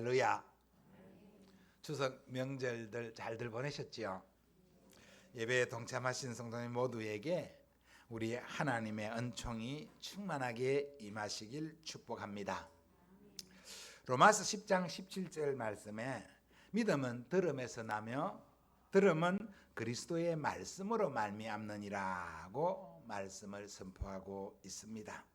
할렐루야. 추석 명절들 잘들 보내셨지요? 예배에 동참하신 성도님 모두에게 우리 하나님의 은총이 충만하게 임하시길 축복합니다. 로마서 10장 17절 말씀에 믿음은 들음에서 나며 들음은 그리스도의 말씀으로 말미암느니라고 말씀을 선포하고 있습니다.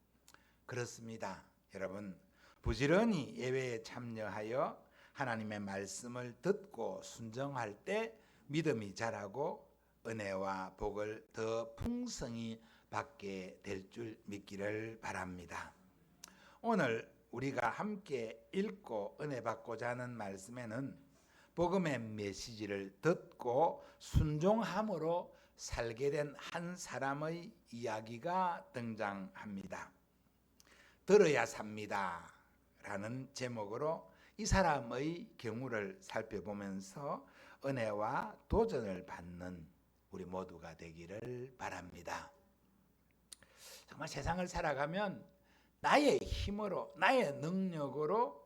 그렇습니다. 여러분 부지런히 예배에 참여하여 하나님의 말씀을 듣고 순종할 때 믿음이 자라고 은혜와 복을 더 풍성히 받게 될 줄 믿기를 바랍니다. 오늘 우리가 함께 읽고 은혜 받고자 하는 말씀에는 복음의 메시지를 듣고 순종함으로 살게 된 한 사람의 이야기가 등장합니다. 들어야 삽니다. 라는 제목으로 이 사람의 경우를 살펴보면서 은혜와 도전을 받는 우리 모두가 되기를 바랍니다. 정말 세상을 살아가면 나의 힘으로, 나의 능력으로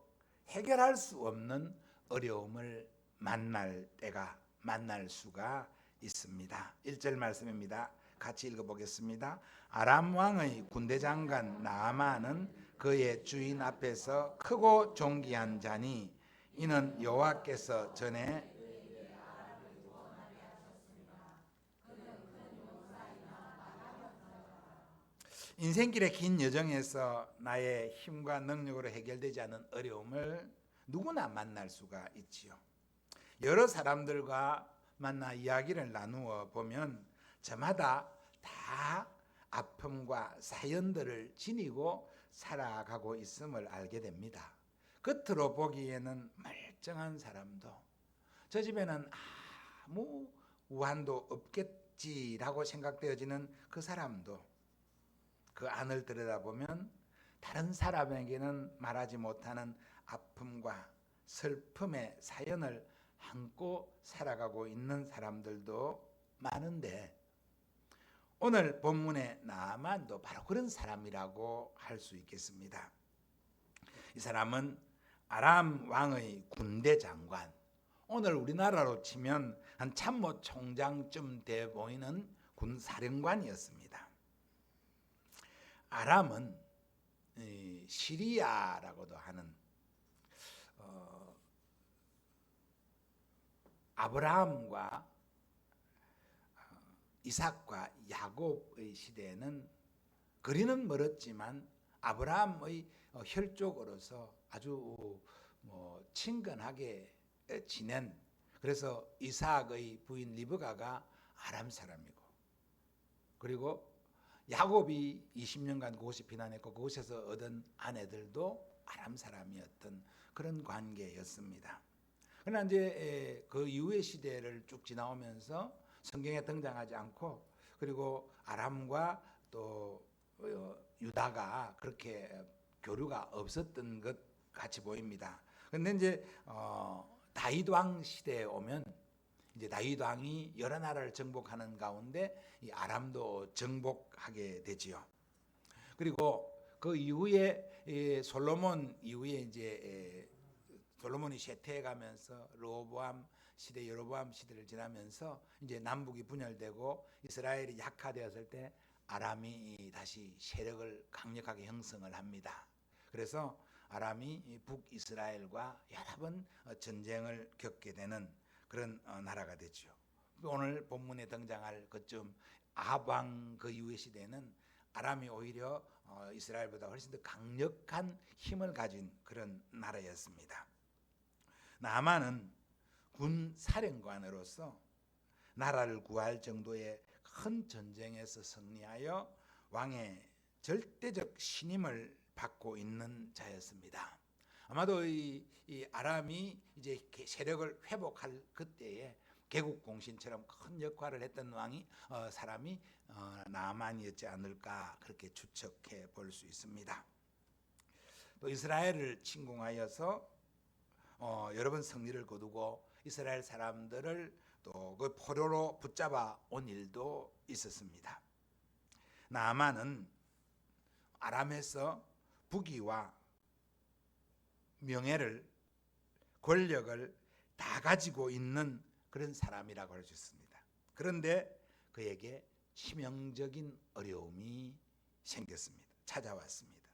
해결할 수 없는 어려움을 만날 때가 만날 수가 있습니다. 1절 말씀입니다. 같이 읽어보겠습니다. 아람 왕의 군대 장관 나아만은 그의 주인 앞에서 크고 존귀한 자니 이는 여호와께서 전에 인생길의 긴 여정에서 나의 힘과 능력으로 해결되지 않은 어려움을 누구나 만날 수가 있지요. 여러 사람들과 만나 이야기를 나누어 보면 저마다 다 아픔과 사연들을 지니고 살아가고 있음을 알게 됩니다. 겉으로 보기에는 멀쩡한 사람도 저 집에는 아무 우한도 없겠지라고 생각되어지는 그 사람도 그 안을 들여다보면 다른 사람에게는 말하지 못하는 아픔과 슬픔의 사연을 안고 살아가고 있는 사람들도 많은데 오늘 본문의 나만도 바로 그런 사람이라고 할 수 있겠습니다. 이 사람은 아람 왕의 군대 장관. 오늘 우리나라로 치면 한 참모 총장쯤 돼 보이는 군 사령관이었습니다. 아람은 시리아라고도 하는 어, 아브라함과 이삭과 야곱의 시대에는 거리는 멀었지만 아브라함의 혈족으로서 아주 뭐 친근하게 지낸 그래서 이삭의 부인 리브가가 아람 사람이고 그리고 야곱이 20년간 그곳에 피난했고 그곳에서 얻은 아내들도 아람 사람이었던 그런 관계였습니다. 그러나 이제 그 이후의 시대를 쭉 지나오면서 성경에 등장하지 않고 그리고 아람과 또 어, 유다가 그렇게 교류가 없었던 것 같이 보입니다. 근데 이제 어, 다윗 왕 시대에 오면 이제 다윗 왕이 여러 나라를 정복하는 가운데 이 아람도 정복하게 되지요. 그리고 그 이후에 솔로몬 이후에 이제 솔로몬이 쇠퇴해 가면서 로보암 시대 여로보암 시대를 지나면서 이제 남북이 분열되고 이스라엘이 약화되었을 때 아람이 다시 세력을 강력하게 형성을 합니다. 그래서 아람이 북이스라엘과 여러 번 전쟁을 겪게 되는 그런 나라가 되죠. 오늘 본문에 등장할 그쯤 아방 그 이후의 시대는 아람이 오히려 이스라엘보다 훨씬 더 강력한 힘을 가진 그런 나라였습니다. 나만은 군 사령관으로서 나라를 구할 정도의 큰 전쟁에서 승리하여 왕의 절대적 신임을 받고 있는 자였습니다. 아마도 이, 이 아람이 이제 세력을 회복할 그때에 개국 공신처럼 큰 역할을 했던 왕이 어, 사람이 어, 나만이었지 않을까 그렇게 추측해 볼 수 있습니다. 또 이스라엘을 침공하여서 어, 여러 번 승리를 거두고 이스라엘 사람들을 또 그 포로로 붙잡아 온 일도 있었습니다. 나만은 아람에서 부귀와 명예를 권력을 다 가지고 있는 그런 사람이라고 할 수 있습니다. 그런데 그에게 치명적인 어려움이 생겼습니다. 찾아왔습니다.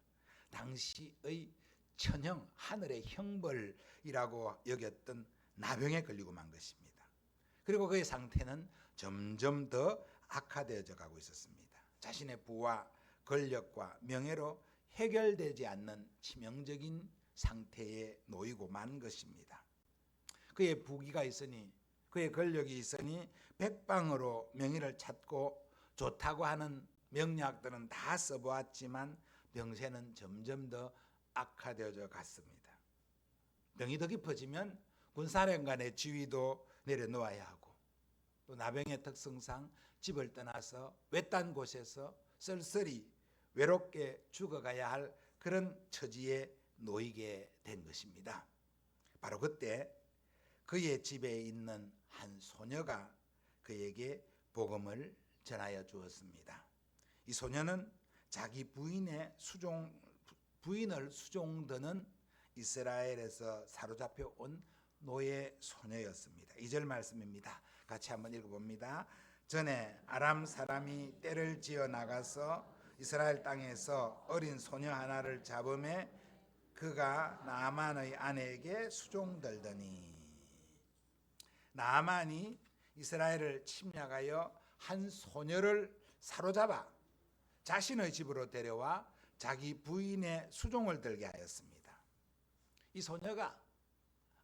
당시의 천형 하늘의 형벌이라고 여겼던 나병에 걸리고 만 것입니다. 그리고 그의 상태는 점점 더 악화되어져 가고 있었습니다. 자신의 부와 권력과 명예로 해결되지 않는 치명적인 상태에 놓이고 만 것입니다. 그의 부귀가 있으니 그의 권력이 있으니 백방으로 명예를 찾고 좋다고 하는 명약들은 다 써보았지만 병세는 점점 더 악화되어져 갔습니다. 병이 더 깊어지면 군사령관의 지위도 내려놓아야 하고 또 나병의 특성상 집을 떠나서 외딴 곳에서 쓸쓸히 외롭게 죽어가야 할 그런 처지에 놓이게 된 것입니다. 바로 그때 그의 집에 있는 한 소녀가 그에게 복음을 전하여 주었습니다. 이 소녀는 자기 부인의 수종 부인을 수종드는 이스라엘에서 사로잡혀 온 노예 소녀였습니다. 2절 말씀입니다. 같이 한번 읽어봅니다. 전에 아람 사람이 때를 지어 나가서 이스라엘 땅에서 어린 소녀 하나를 잡음에 그가 나만의 아내에게 수종들더니 나만이 이스라엘을 침략하여 한 소녀를 사로잡아 자신의 집으로 데려와 자기 부인의 수종을 들게 하였습니다. 이 소녀가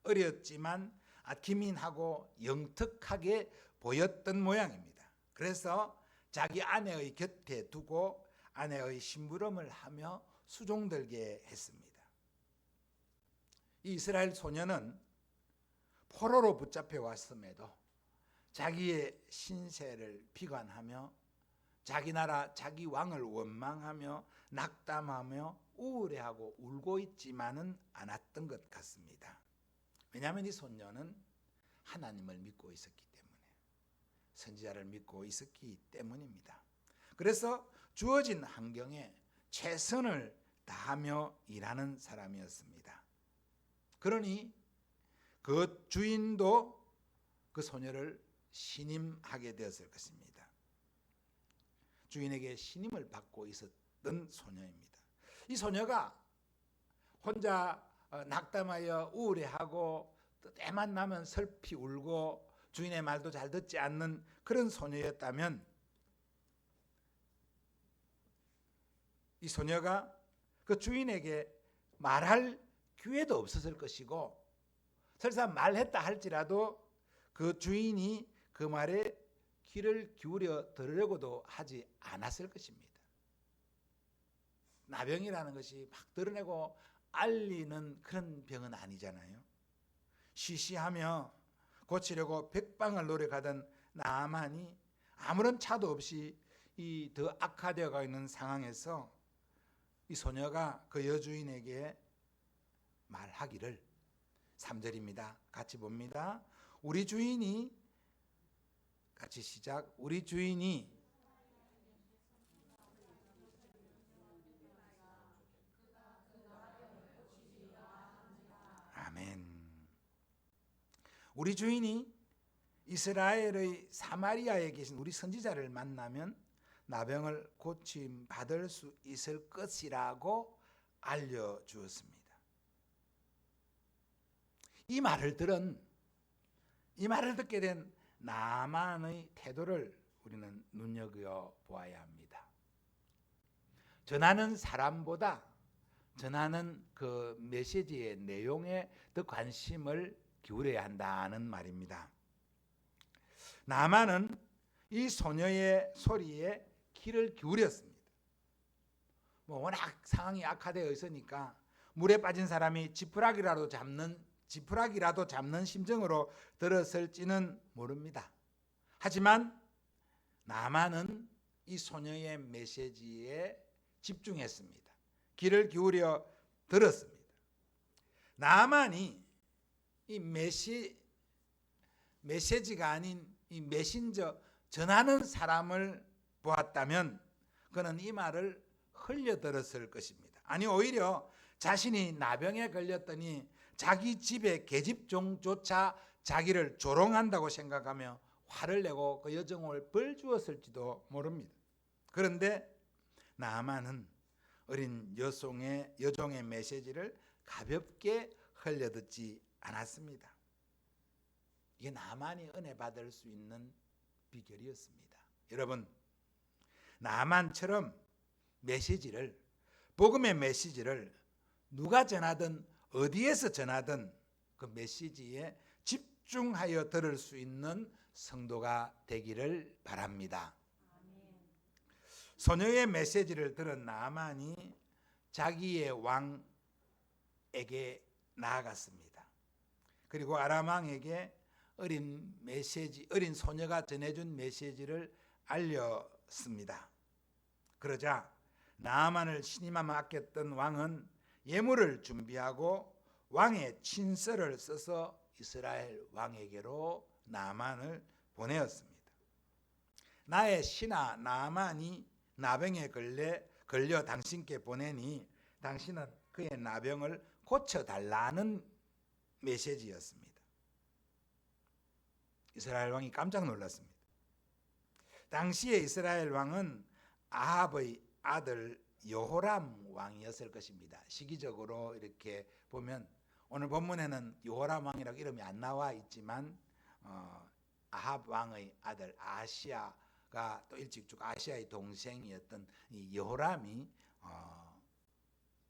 어렸지만 기민하고 영특하게 보였던 모양입니다. 그래서 자기 아내의 곁에 두고 아내의 심부름을 하며 수종들게 했습니다. 이 이스라엘 소녀는 포로로 붙잡혀 왔음에도 자기의 신세를 비관하며 자기 나라 자기 왕을 원망하며 낙담하며 우울해하고 울고 있지만은 않았던 것 같습니다. 왜냐하면 이 손녀는 하나님을 믿고 있었기 때문에 선지자를 믿고 있었기 때문입니다. 그래서 주어진 환경에 최선을 다하며 일하는 사람이었습니다. 그러니 그 주인도 그 소녀를 신임하게 되었을 것입니다. 주인에게 신임을 받고 있었던 소녀입니다. 이 소녀가 혼자 어, 낙담하여 우울해하고 때만 나면 슬피 울고 주인의 말도 잘 듣지 않는 그런 소녀였다면 이 소녀가 그 주인에게 말할 기회도 없었을 것이고 설사 말했다 할지라도 그 주인이 그 말에 귀를 기울여 들으려고도 하지 않았을 것입니다. 나병이라는 것이 막 드러내고 알리는 그런 병은 아니잖아요. 시시하며 고치려고 백방을 노력하던 나만이 아무런 차도 없이 이 더 악화되어 가 있는 상황에서 이 소녀가 그 여주인에게 말하기를 3절입니다. 같이 봅니다. 우리 주인이 같이 시작. 우리 주인이 아멘. 우리 주인이 이스라엘의 사마리아에 계신 우리 선지자를 만나면 나병을 고침 받을 수 있을 것이라고 알려 주었습니다. 이 말을 들은 이 말을 듣게 된 나만의 태도를 우리는 눈여겨 보아야 합니다. 전하는 사람보다 전하는 그 메시지의 내용에 더 관심을 기울여야 한다는 말입니다. 나만은 이 소녀의 소리에 귀를 기울였습니다. 뭐 워낙 상황이 악화되어 있으니까 물에 빠진 사람이 지푸라기라도 잡는 지푸라기라도 잡는 심정으로 들었을지는 모릅니다. 하지만 나만은 이 소녀의 메시지에 집중했습니다. 귀를 기울여 들었습니다. 나만이 이 메시 메시지가 아닌 이 메신저 전하는 사람을 보았다면 그는 이 말을 흘려 들었을 것입니다. 아니 오히려 자신이 나병에 걸렸더니 자기 집의 계집종조차 자기를 조롱한다고 생각하며 화를 내고 그 여종을 벌 주었을지도 모릅니다. 그런데 나만은 어린 여종의 여종의 메시지를 가볍게 흘려듣지 않았습니다. 이게 나만이 은혜 받을 수 있는 비결이었습니다. 여러분, 나만처럼 메시지를 복음의 메시지를 누가 전하든 어디에서 전하든 그 메시지에 집중하여 들을 수 있는 성도가 되기를 바랍니다. 소녀의 메시지를 들은 나만이 자기의 왕에게 나아갔습니다. 그리고 아람 왕에게 어린 메시지, 어린 소녀가 전해준 메시지를 알렸습니다. 그러자 나만을 신임하며 아꼈던 왕은 예물을 준비하고 왕의 친서를 써서 이스라엘 왕에게로 나만을 보내었습니다. 나의 신하 나만이 나병에 걸려 걸려 당신께 보내니 당신은 그의 나병을 고쳐 달라는 메시지였습니다. 이스라엘 왕이 깜짝 놀랐습니다. 당시에 이스라엘 왕은 아합의 아들 여호람 왕이었을 것입니다. 시기적으로 이렇게 보면 오늘 본문에는 여호람 왕이라고 이름이 안 나와 있지만 어, 아합 왕의 아들 아시아가 또 일찍 죽 아시아의 동생이었던 이 여호람이 어,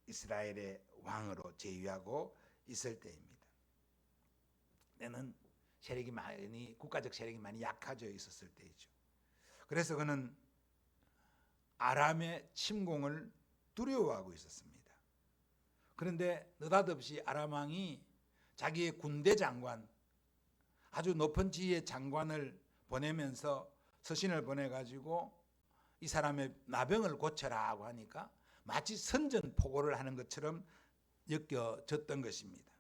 이스라엘의 왕으로 제위하고 있을 때입니다. 때는 세력이 많이 국가적 세력이 많이 약해져 있었을 때이죠. 그래서 그는 아람의 침공을 두려워하고 있었습니다. 그런데 느닷없이 아람 왕이 자기의 군대 장관 아주 높은 지위의 장관을 보내면서 서신을 보내 가지고 이 사람의 나병을 고쳐라고 하니까 마치 선전포고를 하는 것처럼 느껴졌던 것입니다.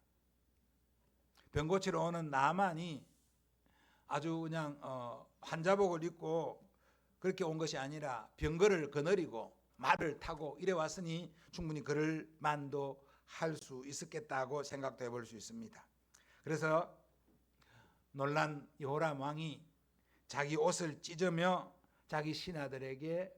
병 고치러 오는 나만이 아주 그냥 어, 환자복을 입고 그렇게 온 것이 아니라 병거를 거느리고 말을 타고 이래 왔으니 충분히 그럴 만도 할 수 있었겠다고 생각도 해볼 수 있습니다. 그래서 놀란 여호람 왕이 자기 옷을 찢으며 자기 신하들에게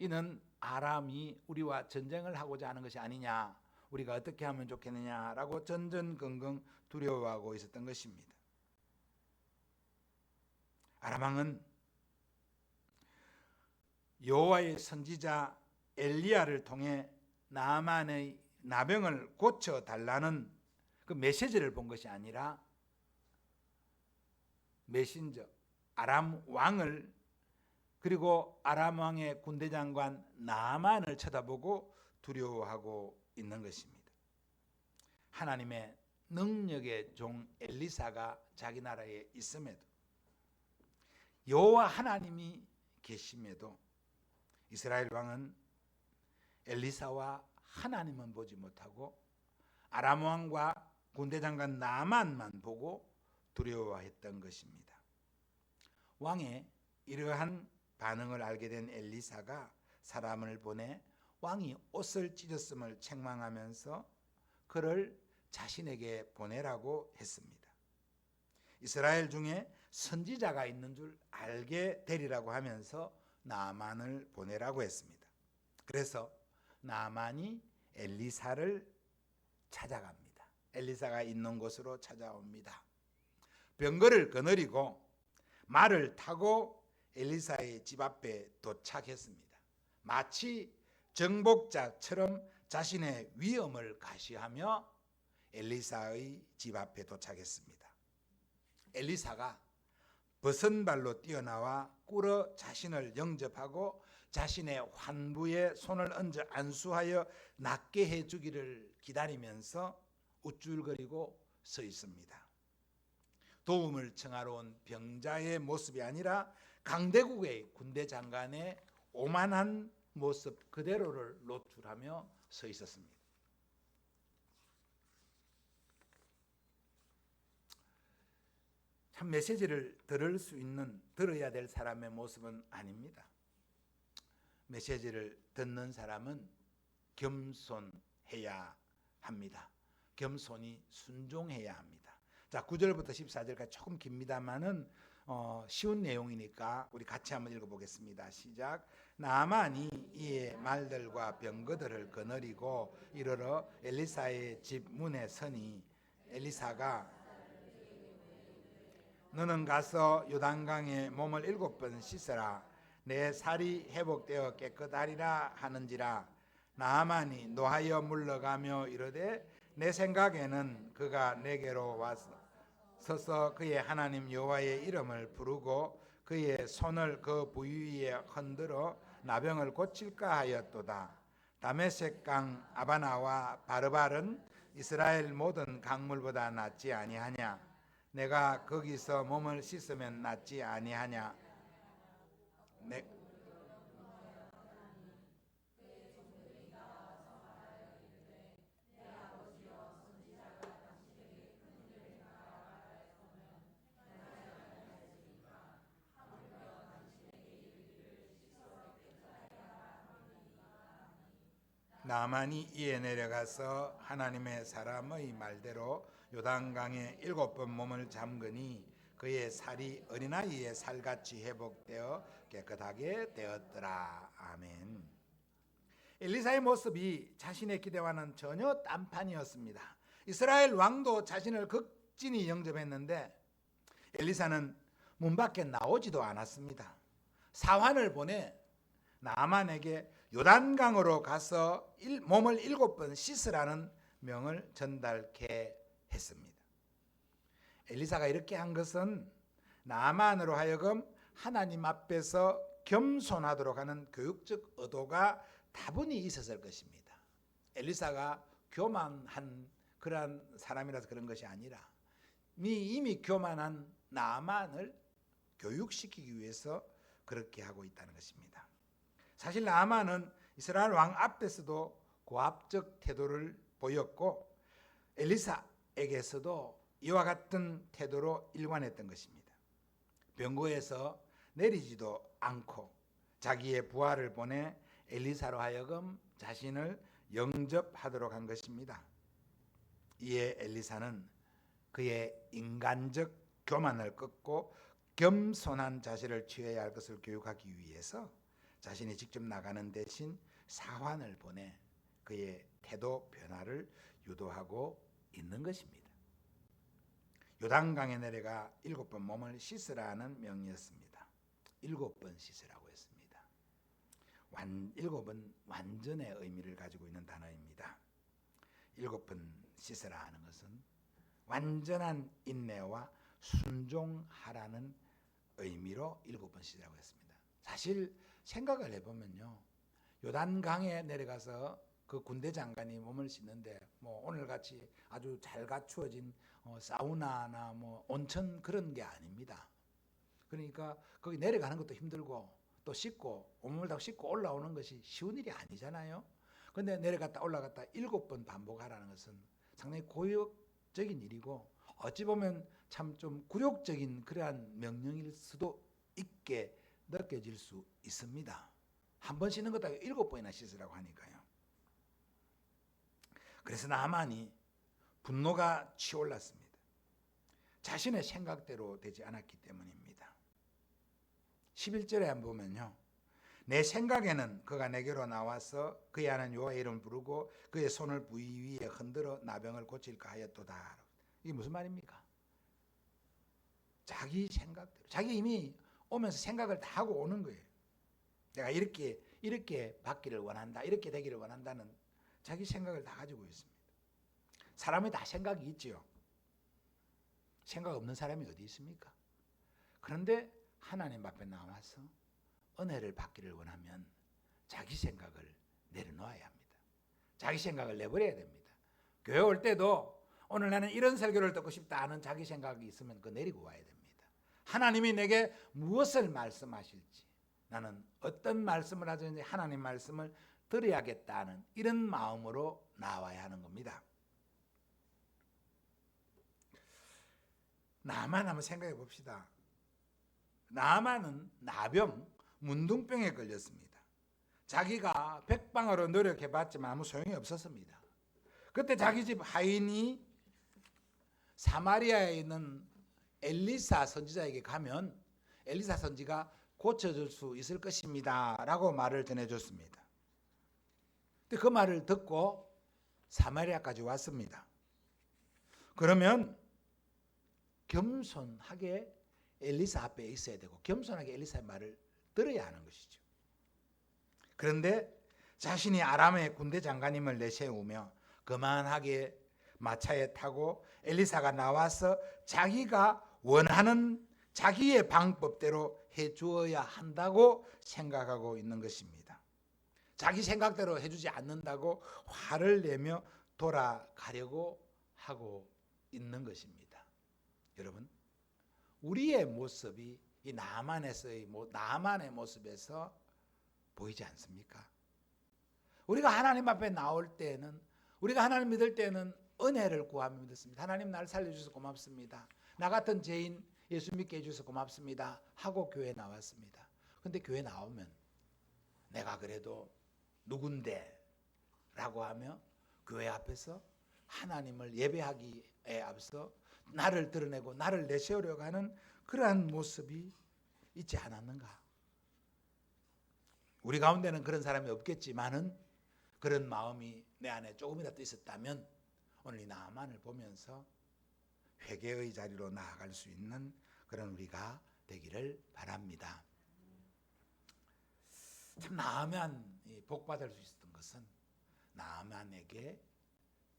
이는 아람이 우리와 전쟁을 하고자 하는 것이 아니냐 우리가 어떻게 하면 좋겠느냐라고 전전긍긍 두려워하고 있었던 것입니다. 아람 왕은 여호와의 선지자 엘리야를 통해 나만의 나병을 고쳐 달라는 그 메시지를 본 것이 아니라 메신저 아람 왕을 그리고 아람 왕의 군대 장관 나만을 쳐다보고 두려워하고 있는 것입니다. 하나님의 능력의 종 엘리사가 자기 나라에 있음에도 여호와 하나님이 계심에도 이스라엘 왕은 엘리사와 하나님은 보지 못하고 아람 왕과 군대 장관 나만만 보고 두려워했던 것입니다. 왕의 이러한 반응을 알게 된 엘리사가 사람을 보내 왕이 옷을 찢었음을 책망하면서 그를 자신에게 보내라고 했습니다. 이스라엘 중에 선지자가 있는 줄 알게 되리라고 하면서 나만을 보내라고 했습니다. 그래서 나만이 엘리사를 찾아갑니다. 엘리사가 있는 곳으로 찾아옵니다. 병거를 거느리고 말을 타고 엘리사의 집 앞에 도착했습니다. 마치 정복자처럼 자신의 위엄을 가시하며 엘리사의 집 앞에 도착했습니다. 엘리사가 벗은 발로 뛰어나와 꿇어 자신을 영접하고 자신의 환부에 손을 얹어 안수하여 낫게 해 주기를 기다리면서 우쭐거리고 서 있습니다. 도움을 청하러 온 병자의 모습이 아니라 강대국의 군대 장관의 오만한 모습 그대로를 노출하며 서 있었습니다. 참 메시지를 들을 수 있는 들어야 될 사람의 모습은 아닙니다. 메시지를 듣는 사람은 겸손해야 합니다. 겸손히 순종해야 합니다. 자, 9절부터 14절까지 조금 깁니다만은 어, 쉬운 내용이니까 우리 같이 한번 읽어보겠습니다. 시작. 나만이 이의 말들과 병거들을 거느리고 이르러 엘리사의 집 문에 서니 엘리사가 너는 가서 요단강에 몸을 일곱 번 씻어라 내 살이 회복되어 깨끗하리라 하는지라 나만이 노하여 물러가며 이르되 내 생각에는 그가 내게로 와서 서서 그의 하나님 여호와의 이름을 부르고 그의 손을 그 부위 위에 흔들어 나병을 고칠까 하였도다. 다메섹 강 아바나와 바르발은 이스라엘 모든 강물보다 낫지 아니하냐? 내가 거기서 몸을 씻으면 낫지 아니하냐? 내 나만이 이에 내려가서 하나님의 사람의 말대로 요단강에 일곱 번 몸을 잠그니 그의 살이 어린아이의 살같이 회복되어 깨끗하게 되었더라. 아멘. 엘리사의 모습이 자신의 기대와는 전혀 딴판이었습니다. 이스라엘 왕도 자신을 극진히 영접했는데 엘리사는 문 밖에 나오지도 않았습니다. 사환을 보내 나만에게 요단강으로 가서 일, 몸을 일곱 번 씻으라는 명을 전달케 했습니다. 엘리사가 이렇게 한 것은 나만으로 하여금 하나님 앞에서 겸손하도록 하는 교육적 의도가 다분히 있었을 것입니다. 엘리사가 교만한 그러한 사람이라서 그런 것이 아니라 이미, 교만한 나만을 교육시키기 위해서 그렇게 하고 있다는 것입니다. 사실 나만은 이스라엘 왕 앞에서도 고압적 태도를 보였고 엘리사에게서도 이와 같은 태도로 일관했던 것입니다. 병고에서 내리지도 않고 자기의 부하를 보내 엘리사로 하여금 자신을 영접하도록 한 것입니다. 이에 엘리사는 그의 인간적 교만을 끊고 겸손한 자세를 취해야 할 것을 교육하기 위해서 자신이 직접 나가는 대신 사환을 보내 그의 태도 변화를 유도하고 있는 것입니다. 요단강에 내려가 일곱 번 몸을 씻으라는 명이었습니다. 일곱 번 씻으라고 했습니다. 완 일곱은 완전의 의미를 가지고 있는 단어입니다. 일곱 번 씻으라 하는 것은 완전한 인내와 순종하라는 의미로 일곱 번 씻으라고 했습니다. 사실 생각을 해보면요. 요단강에 내려가서 그 군대 장관이 몸을 씻는데 뭐 오늘 같이 아주 잘 갖추어진 어, 사우나나 뭐 온천 그런 게 아닙니다. 그러니까 거기 내려가는 것도 힘들고 또 씻고 온몸을 다 씻고 올라오는 것이 쉬운 일이 아니잖아요. 근데 내려갔다 올라갔다 일곱 번 반복하라는 것은 상당히 고역적인 일이고 어찌 보면 참 좀 굴욕적인 그러한 명령일 수도 있게 느껴질 수 있습니다. 한 번 씻는 것도 일곱 번이나 씻으라고 하니까요. 그래서 나만이 분노가 치올랐습니다. 자신의 생각대로 되지 않았기 때문입니다. 11절에 한번 보면요. 내 생각에는 그가 내게로 나와서 그의 하는 여호와의 이름을 부르고 그의 손을 부위 위에 흔들어 나병을 고칠까 하였도다. 이게 무슨 말입니까? 자기 생각대로 자기 이미 오면서 생각을 다 하고 오는 거예요. 내가 이렇게 이렇게 받기를 원한다. 이렇게 되기를 원한다는 자기 생각을 다 가지고 있습니다. 사람이 다 생각이 있지요. 생각 없는 사람이 어디 있습니까? 그런데 하나님 앞에 나와서 은혜를 받기를 원하면 자기 생각을 내려놓아야 합니다. 자기 생각을 내버려야 됩니다. 교회 올 때도 오늘 나는 이런 설교를 듣고 싶다 하는 자기 생각이 있으면 그 내리고 와야 됩니다. 하나님이 내게 무엇을 말씀하실지 나는 어떤 말씀을 하든지 하나님 말씀을 들어야겠다는 이런 마음으로 나와야 하는 겁니다. 나만 한번 생각해 봅시다. 나만은 나병, 문둥병에 걸렸습니다. 자기가 백방으로 노력해 봤지만 아무 소용이 없었습니다. 그때 자기 집 하인이 사마리아에 있는 엘리사 선지자에게 가면 엘리사 선지가 고쳐줄 수 있을 것입니다 라고 말을 전해줬습니다. 그 말을 듣고 사마리아까지 왔습니다. 그러면 겸손하게 엘리사 앞에 있어야 되고 겸손하게 엘리사의 말을 들어야 하는 것이죠. 그런데 자신이 아람의 군대 장관님을 내세우며 그만하게 마차에 타고 엘리사가 나와서 자기가 원하는 자기의 방법대로 해 주어야 한다고 생각하고 있는 것입니다. 자기 생각대로 해 주지 않는다고 화를 내며 돌아가려고 하고 있는 것입니다. 여러분, 우리의 모습이 이 나만에서의 나만의 모습에서 보이지 않습니까? 우리가 하나님 앞에 나올 때는 우리가 하나님 믿을 때는 은혜를 구하며 믿습니다. 하나님 날 살려주셔서 고맙습니다. 나 같은 죄인 예수 믿게 해주셔서 고맙습니다. 하고 교회 나왔습니다. 근데 교회 나오면 내가 그래도 누군데 라고 하며 교회 앞에서 하나님을 예배하기에 앞서 나를 드러내고 나를 내세우려고 하는 그러한 모습이 있지 않았는가? 우리 가운데는 그런 사람이 없겠지만은 그런 마음이 내 안에 조금이라도 있었다면 오늘 이 나만을 보면서 회개의 자리로 나아갈 수 있는 그런 우리가 되기를 바랍니다. 참 나아만 복 받을 수 있었던 것은 나아만에게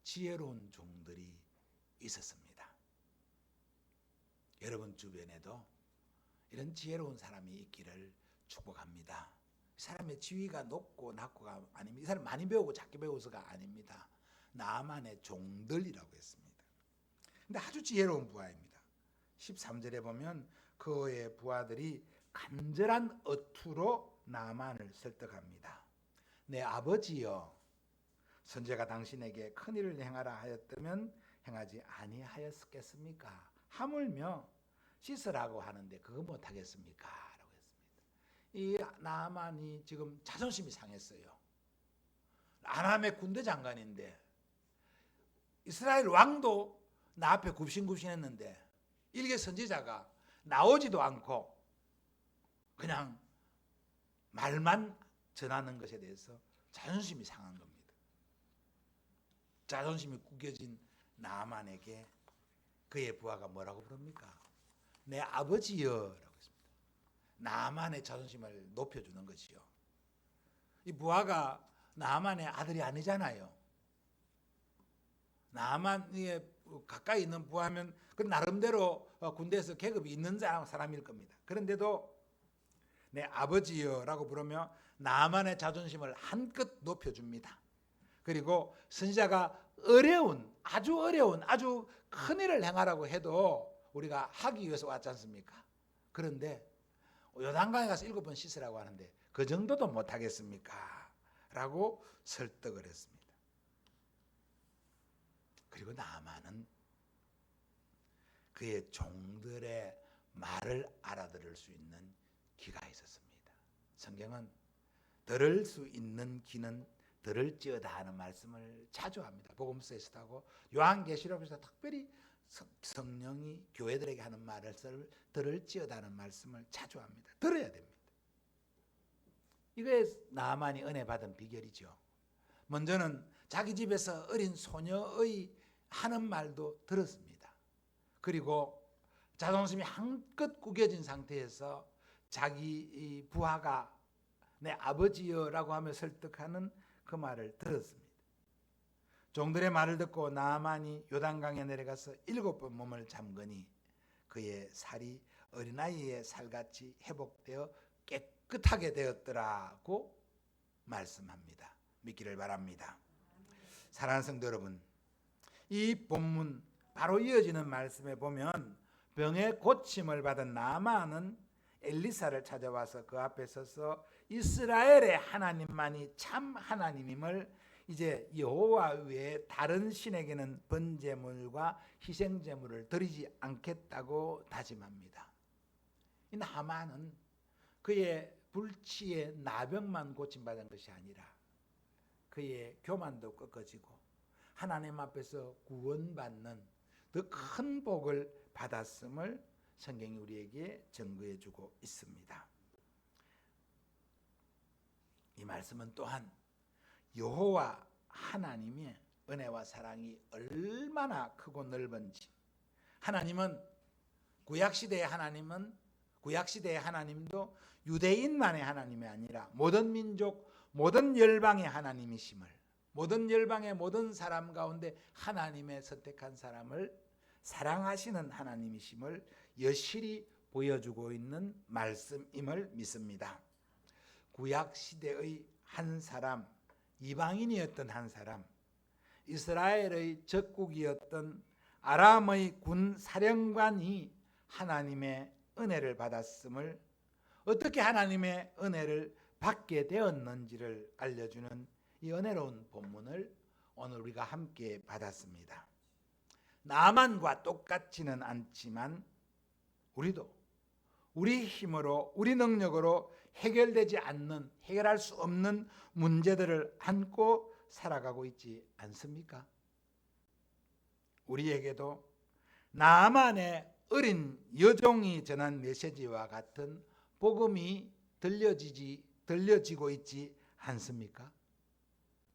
지혜로운 종들이 있었습니다. 여러분 주변에도 이런 지혜로운 사람이 있기를 축복합니다. 사람의 지위가 높고 낮고가 아닙니다. 이 사람 많이 배우고 작게 배워서가 아닙니다. 나만의 종들이라고 했습니다. 근데 아주 지혜로운 부하입니다. 13절에 보면 그의 부하들이 간절한 어투로 나만을 설득합니다. 내 아버지여 선제가 당신에게 큰 일을 행하라 하였다면 행하지 아니하였겠습니까? 하물며 씻으라고 하는데 그거 못 하겠습니까? 라고 했습니다. 이 나만이 지금 자존심이 상했어요. 아람의 군대 장관인데 이스라엘 왕도 나 앞에 굽신굽신했는데 일개 선지자가 나오지도 않고 그냥 말만 전하는 것에 대해서 자존심이 상한 겁니다. 자존심이 구겨진 나만에게 그의 부하가 뭐라고 부릅니까? 내 아버지여라고 했습니다. 나만의 자존심을 높여주는 것이요. 이 부하가 나만의 아들이 아니잖아요. 나만에 가까이 있는 부하면 그 나름대로 군대에서 계급이 있는 사람일 겁니다. 그런데도 내 아버지여라고 부르며 나만의 자존심을 한껏 높여줍니다. 그리고 선지자가 어려운 아주 어려운 아주 큰 일을 행하라고 해도 우리가 하기 위해서 왔지 않습니까? 그런데 요단강에 가서 일곱 번 씻으라고 하는데 그 정도도 못 하겠습니까? 라고 설득을 했습니다. 그리고 나만은 그의 종들의 말을 알아들을 수 있는 기가 있었습니다. 성경은 들을 수 있는 귀는 들을지어다 하는 말씀을 자주 합니다. 복음서에서도 하고 요한계시록에서 특별히 성령이 교회들에게 하는 말을 들을지어다 하는 말씀을 자주 합니다. 들어야 됩니다. 이게 나만이 은혜 받은 비결이죠. 먼저는 자기 집에서 어린 소녀의 하는 말도 들었습니다. 그리고 자존심이 한껏 구겨진 상태에서 자기 부하가 내 아버지여라고 하며 설득하는 그 말을 들었습니다. 종들의 말을 듣고 나만이 요단강에 내려가서 일곱 번 몸을 잠그니 그의 살이 어린아이의 살같이 회복되어 깨끗하게 되었더라고 말씀합니다. 믿기를 바랍니다. 사랑하는 성도 여러분, 이 본문 바로 이어지는 말씀에 보면 병의 고침을 받은 나만은 엘리사를 찾아와서 그 앞에 서서 이스라엘의 하나님만이 참 하나님임을 이제 여호와 외에 다른 신에게는 번제물과 희생 제물을 드리지 않겠다고 다짐합니다. 이 나만은 그의 불치의 나병만 고침받은 것이 아니라 그의 교만도 꺾어지고 하나님 앞에서 구원받는 더 큰 복을 받았음을 성경이 우리에게 증거해 주고 있습니다. 이 말씀은 또한 여호와 하나님의 은혜와 사랑이 얼마나 크고 넓은지 하나님은 구약 시대의 하나님은 구약 시대의 하나님도 유대인만의 하나님이 아니라 모든 민족 모든 열방의 하나님이심을 모든 열방의 모든 사람 가운데 하나님의 선택한 사람을 사랑하시는 하나님이심을 여실히 보여주고 있는 말씀임을 믿습니다. 구약 시대의 한 사람, 이방인이었던 한 사람, 이스라엘의 적국이었던 아람의 군 사령관이 하나님의 은혜를 받았음을 어떻게 하나님의 은혜를 받게 되었는지를 알려주는 이 은혜로운 본문을 오늘 우리가 함께 받았습니다. 나만과 똑같지는 않지만 우리도 우리 힘으로 우리 능력으로 해결되지 않는 해결할 수 없는 문제들을 안고 살아가고 있지 않습니까? 우리에게도 나만의 어린 여종이 전한 메시지와 같은 복음이 들려지지 들려지고 있지 않습니까?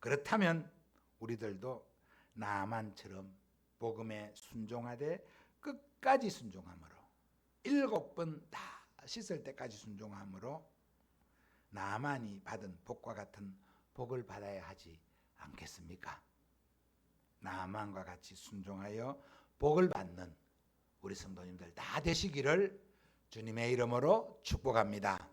그렇다면 우리들도 나만처럼 복음에 순종하되 끝까지 순종함으로 일곱 번 다 씻을 때까지 순종함으로 나만이 받은 복과 같은 복을 받아야 하지 않겠습니까? 나만과 같이 순종하여 복을 받는 우리 성도님들 다 되시기를 주님의 이름으로 축복합니다.